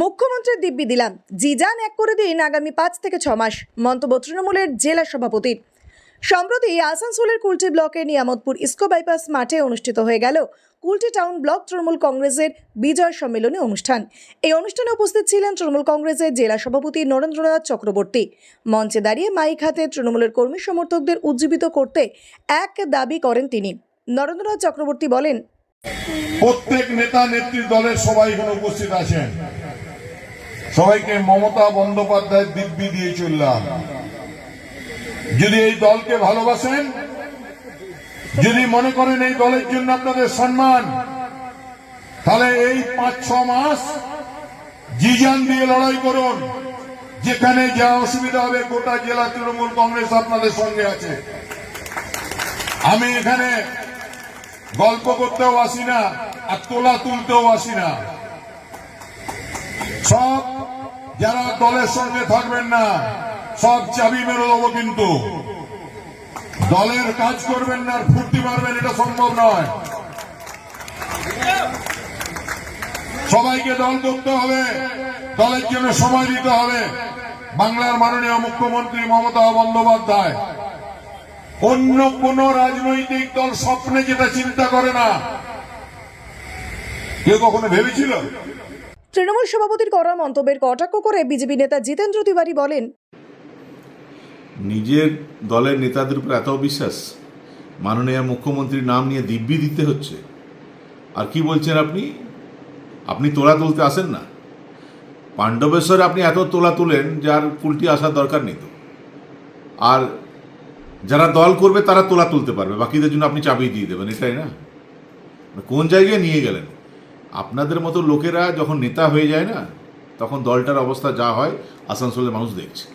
মুখ্যমন্ত্রীর দিব্যি দিলাম। জি যান এক করে দিন আগামী পাঁচ থেকে ছ মাস। মন্তব্য তৃণমূলের জেলা সভাপতির সম্প্রতি আসানসোলের কুলটি ব্লকের নিয়ামতপুর ইস্কো বাইপাস মাঠে অনুষ্ঠিত হয়ে গেল কুলটি টাউন ব্লক তৃণমূল কংগ্রেসের বিজয় সম্মেলনী অনুষ্ঠান। এই অনুষ্ঠানে উপস্থিত ছিলেন তৃণমূল কংগ্রেসের জেলা সভাপতি নরেন্দ্রনাথ চক্রবর্তী। মঞ্চে দাঁড়িয়ে মাইক হাতে তৃণমূলের কর্মী সমর্থকদের উজ্জীবিত করতে এক দাবি করেন তিনি। নরেন্দ্রনাথ চক্রবর্তী বলেন প্রত্যেক নেতা নেত্রী দলের সবাই এখানে উপস্থিত আছেন। সবাইকে মমতা বন্দ্যোপাধ্যায়ের দিব্যি দিয়ে চললাম। যদি এই দলকে ভালোবাসেন, যদি মনে করেন এই দলের জন্য আপনাদের সম্মান, তাহলে এই পাঁচ, ছ মাস জিজান দিয়ে লড়াই করুন, যেখানে যা অসুবিধা হবে গোটা জেলা তৃণমূল কংগ্রেস আপনাদের সঙ্গে আছে। আমি এখানে গল্প করতেও আসি না, আর তোলা তুলতেও আসি না। সব যারা দলের সঙ্গে থাকবেন না, সব চাবি মেরে দেবো কিন্তু। দলের কাজ করবেন না, আর ফুর্তি মারবেন, এটা সম্ভব নয়। সবাইকে দল করতে হবে, দলের জন্য সময় দিতে হবে। বাংলার মাননীয় মুখ্যমন্ত্রী মমতা বন্দ্যোপাধ্যায় অন্য কোন রাজনৈতিক দল স্বপ্নে যেটা চিন্তা করে না। কেউ কখনো ভেবেছিল? তৃণমূল সভাপতির করা মন্তব্যের কটাক্ষ করে বিজেপি নেতা জিতেন্দ্র তিওয়ারি বলেন নিজের দলের নেতাদের উপর এত বিশ্বাস মাননীয় মুখ্যমন্ত্রীর নাম নিয়ে দিব্যি দিতে হচ্ছে। আর কি বলছেন আপনি? আপনি তোলা তুলতে আসেন না। পাণ্ডবেশ্বরে আপনি এত তোলা তুলেন যার কুলটি আসার দরকার নেই তো। আর যারা দল করবে, তারা তোলা তুলতে পারবে। বাকিদের জন্য আপনি চাবি দিয়ে দেবেন, এটাই না? কোন জায়গায় নিয়ে গেলেন? আপনাদের মতো লোকেরা যখন নেতা হয়ে যায় না, তখন দলটার অবস্থা যা হয়, আসানসোলের মানুষ দেখছে।